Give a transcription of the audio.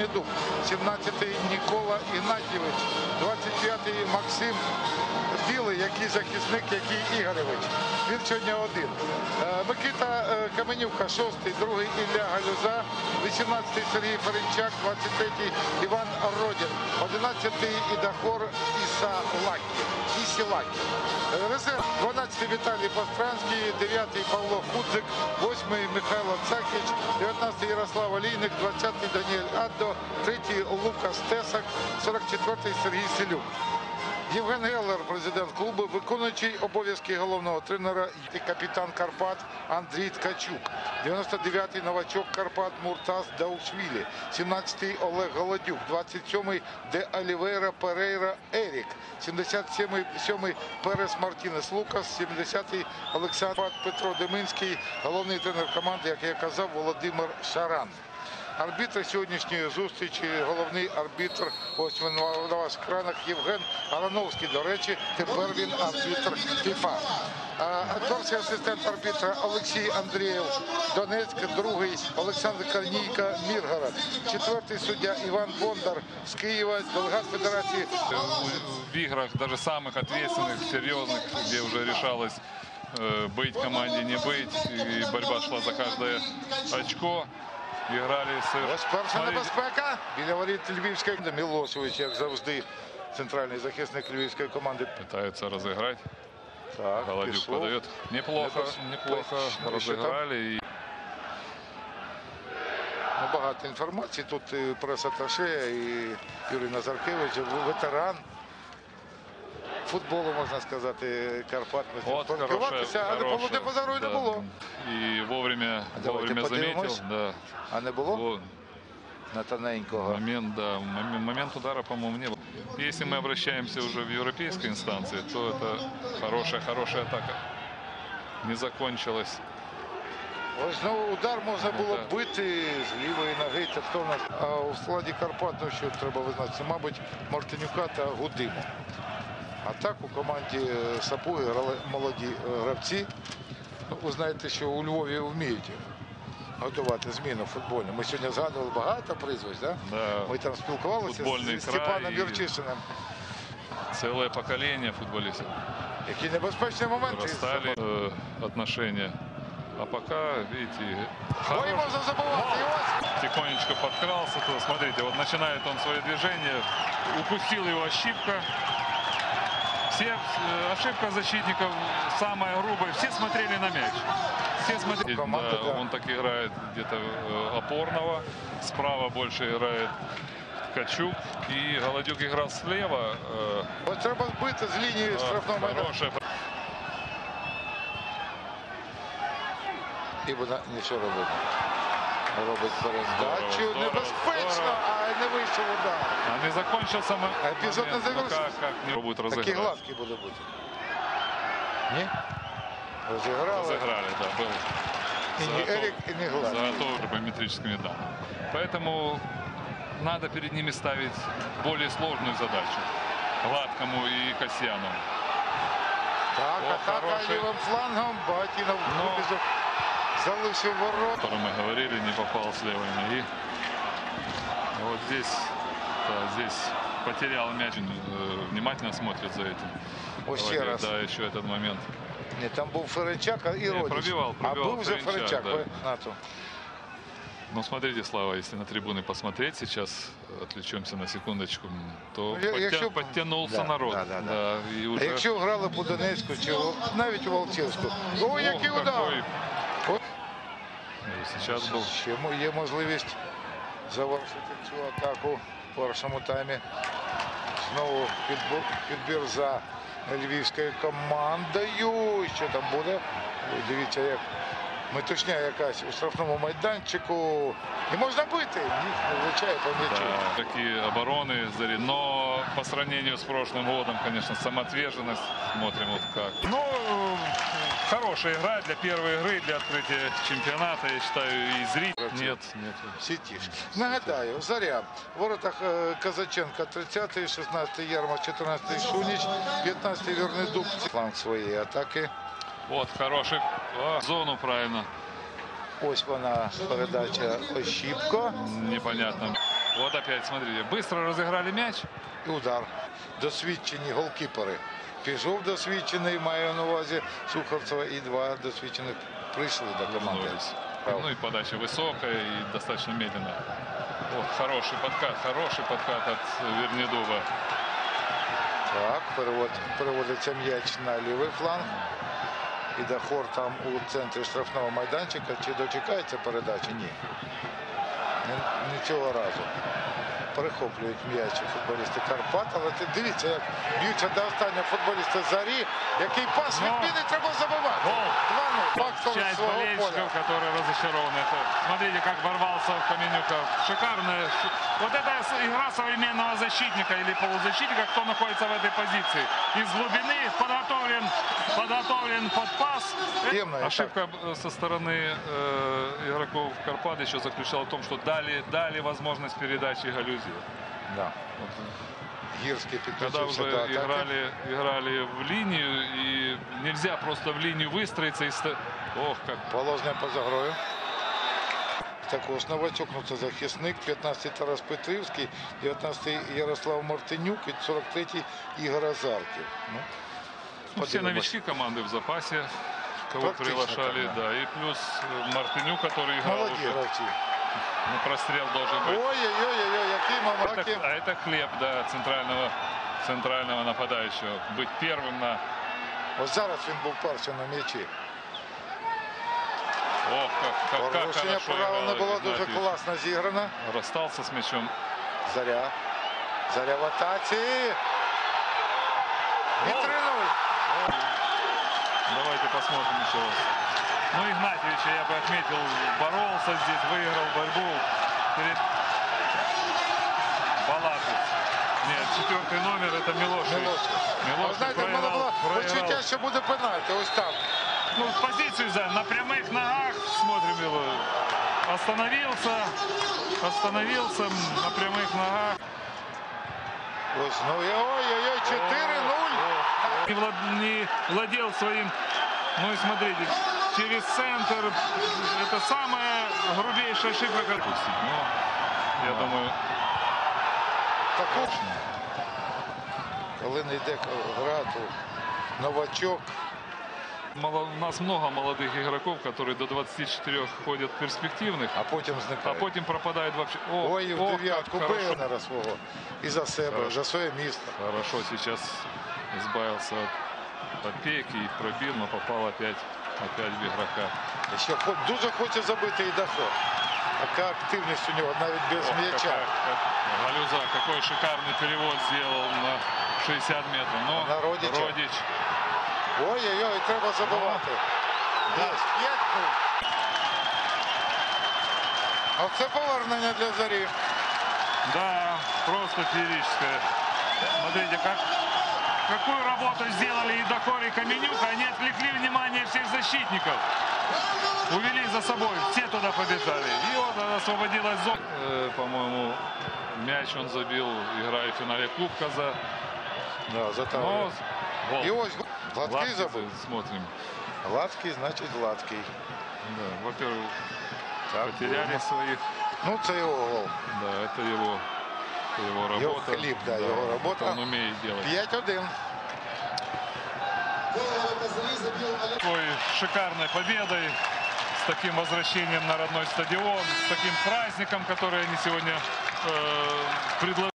Вернедуб, 17-й Нікола Ігнатьєвич, 25-й Максим Білий, який захисник, який Ігоревич. Він сьогодні один. Е, Микита е, Каменюка, 6-й, другий Ілля Галюза, 18-й Сергій Ференчак, 23-й Іван Родін, 11-й Ідахор Іса Лакі. Ісі Лакі. Е, Резерв 12-й Віталій Постранський, 9-й Павло Худзик, 8-й Михайло Цакіч, 19-й Ярослав Олійник, 20-й Даніель Аддо, 3-й Лукас Тесак, 44-й Сергій Селюк. Євген Геллер, президент клубу, виконуючий обов'язки головного тренера і капітан Карпат Андрій Ткачук. 99-й новачок Карпат Муртаз Даушвілі. 17-й Олег Голодюк. 27-й Де Олівейра Перейра Ерік. 77-й 7-й Перес Мартінес Лукас. 70-й Олександр Петро Деминський. Головний тренер команди, як я казав, Володимир Шаран. Арбітр сьогоднішньої зустрічі, головний арбітр, ось він на вас екранах, Євген Арановський. До речі, тепер він арбітр ФІФА. А, Перший асистент арбітра Олексій Андрієв, Донецьк, другий Олександр Корнійка, Міргород, четвертий суддя Іван Бондар з Києва, делегат Федерації в играх, даже самых ответственных, серьезных, где уже решалось э, быть команде, не быть, и борьба шла за каждое очко. Играли совершенно... Ось перша небезпека біля воріт Львівської Мілошевич, як завжди, центральний захисник львівської команди. Пытаются разыграть. Так, Голодюк пішов. подает. Неплохо, Небес- неплохо Ну, що там? разыграли. И Ну, багато інформації. Тут і прес-атташе, і Юрій Назаркевич, ветеран футболу, можна сказати, Карпат. Ми з ним Вот хорошая, спілкуватися, але хорошая, Володи Позару не да. було. И вовремя, Давайте вовремя заметил. подивимось. Да. А не було Вот, на тоненького. момент, да, мом- момент удара, по-моему, не было. Если мы обращаемся уже в европейской инстанции, то это хорошая, хорошая атака. Не закончилась. Ось знову удар можна було Ну, так. бити з лівої ноги. Та хто в нас? А у складі Карпат, ну що треба визначити, мабуть, Мартинюка та Гудиму. А так у команді е, Сапуги грали молоді е, гравці. Ну, Ви знаєте, що у Львові вміють готувати зміну футбольну. Ми сьогодні згадували багато прізвищ, да? Да. Ми там спілкувалися Футбольний з Степаном край і- Юрчишиним. Целое поколение футболистов Які небезпечні моменти. растали э, отношения. А пока, видите, Ой, хороший, можна забувати. І ось тихонечко подкрался. То, смотрите, вот начинает он свое движение. Упустил его ошибка. Все, э, ошибка защитников самая грубая. Все смотрели на мяч. Все смотрели. Команда, Да, да. Он так играет где-то э, опорного. Справа больше играет Ткачук. И Голодюк играл слева. э, ось треба збити з лінії штрафного майдану. Хорошая І вона нічого робить. Робить передачу. Здорово, здорово, Небезпечно, здорово. а не вийшов удар. А не закончился мо- А эпизод не момент. Ну, завершился? как, как не будет Такі разыграть? гладкі буде бути. Ні? Розіграли. Разыграли, да, был. І ні Заготов- Ерік, і ні гладкі. Заготовлен по метрическими данными. Поэтому надо перед ними ставить более сложную задачу. Гладкому и Касьяну. Так, О, атака хороший. лівим флангом. Батінов Ну. вибіжав. Залишив О ворот. котором мы говорили, не попал с левой ноги. И Вот здесь, да, здесь потерял мяч. Э, Внимательно смотрит за этим. Ось ще Голодец, раз. Да, еще этот момент. Ні, там був Ференчак а і Родіч. пробивав, А пробивав був вже Ференчак, Ференчак. да. ви- НАТО. Ну, смотрите, Слава, если на трибуны посмотреть сейчас, отвлечемся на секундочку, то Ну, я- подтя- якщо- подтянулся Да, народ. да, да, да. и А уже... якщо грали по Донецьку, чи у- навіть у Волчевську. Ой, який Ох, удар! какой. От. И Сейчас был Ще мо- є можливість завершити цю атаку в першому таймі. Знову підбор, підбір за львівською командою. Що там буде? Ой, Дивіться, як метушня якась у штрафному майданчику. І можна бити. Ні, не влучає по м'ячу. да, такие обороны, Зари- но по сравнению с прошлым годом, конечно, самоотверженность. Смотрим вот как. Ну, э, хорошая игра для первой игры, для открытия чемпионата, я считаю, и зритель. Нет, нет. Всі ті ж. Нагадаю, Заря. В воротах е, Казаченка 30-й, 16-й Ярмак, 14-й Шуніч, 15-й Вернедуб. Фланг своєї атаки. Вот, хороший. О, зону правильно. Ось вона передача Ощіпко. Непонятно. Вот опять, смотрите, быстро разыграли мяч. І удар. Досвідчені голкіпери. Пішов досвідчений, має на увазі Суховцева, і два досвідчених прийшли до команди. Вернулись. Ну и подача высокая и достаточно медленная. Вот хороший подкат, хороший подкат от Вернедуба. Так, перевод, переводиться м'яч на лівий фланг. І Дахор там у центрі штрафного майданчика. Чи дочекається передачі? Ні. Не, не цього разу. Перехоплюють м'ячі футболісти Карпат, але ти дивіться, як б'ються до останнього футболіста Зарі, який пас відміни треба забивати. Гол. 2-0. Фактор Часть болельщиков, которые разочарованы. Это, смотрите, как ворвался в Каменюка. Шикарная. Вот это игра современного защитника или полузащитника, кто находится в этой позиции. Из глубины подготовлен, подготовлен под пас. Приємно, і так. Ошибка э, со стороны э, игроков Карпат еще заключалась в том, что дали, дали возможность передачи Галюзию. Да. Гірський Когда підключився уже до атаки. играли, играли в линию, и нельзя просто в линию выстроиться и... ста- Ох, как Положення поза грою. Також новачок, ну це захисник, 15-й Тарас Петрівський, 19-й Ярослав Мартинюк і 43-й Ігор Азарків. Ну, Ну, все подивимось. новички команды в запасе, кого Практично, приглашали, да. да. И плюс э, Мартынюк, который играл Молоді уже. гравці. Ну, прострел должен быть. Ой-ой-ой, який Это, мамаки. а это хлеб, да, центрального, центрального нападающего. Быть первым на... Ось зараз він був перший на м'ячі. Ох, как, как, как Порушення хорошо правил не играл було дуже Игнатьевич. класно зіграно. Расстался с мячом. Заря. Заря в атаці. І 3-0. Давайте посмотрим еще раз. Ну, Игнатьевича я бы отметил, боролся здесь, выиграл борьбу перед Балатов. Нет, четвертый номер это Милошевич. Мілошевич. А Милошевич знаєте, в мене проиграл, було проиграл. відчуття, що буде пенальті. Ось там. Ну, позицию за на прямых ногах смотрим его. Остановился, остановился на прямых ногах. Ось, ну і ой-ой-ой, 4-0. Не, влад- не владел своим. Ну и смотрите, через центр. Это самая грубейшая ошибка. как пустить. Ну, я думаю, Таку, коли не йде гра, то новачок. мало- у нас много молодых игроков, которые до 24 ходят перспективных, а потім а зникає. потім пропадают вообще. О, Ой, і в ох, дев'ятку как хорошо. Бейнера свого. І за себе, Хорошо. за своє місто. Хорошо сейчас избавился от опеки и пробил, но попал опять, опять в игрока. І ще хо- дуже хоче забити і доход. Така активність у нього навіть без Ох, м'яча. какая- как- Галюза, какой шикарный перевод сделал на 60 метров. Но На Родича. Родич Ой-ой-ой, треба забивати. Да. Десь, п'ять-нуль. А це повернення для зарі. Да, просто феерическое. Смотрите, как, какую работу сделали и Дохор, и Каменюк. Они отвлекли внимание всех защитников. Увели за собой. Все туда побежали. И вот освободилась зона. Э, по-моему, мяч он забил, играя в финале Кубка за... Да, за. Но гол. І ось Гладкий Гладкий забив. Смотрим. Гладкий, значить гладкий. Да, во-первых, потеряли своих. Ну, це його гол. Да, это его, это его работа. Его хлеб, да, его работа. Он умеет делать. 5-1. Такой шикарной победой, с таким возвращением на родной стадион, с таким праздником, который они сегодня э, предложили.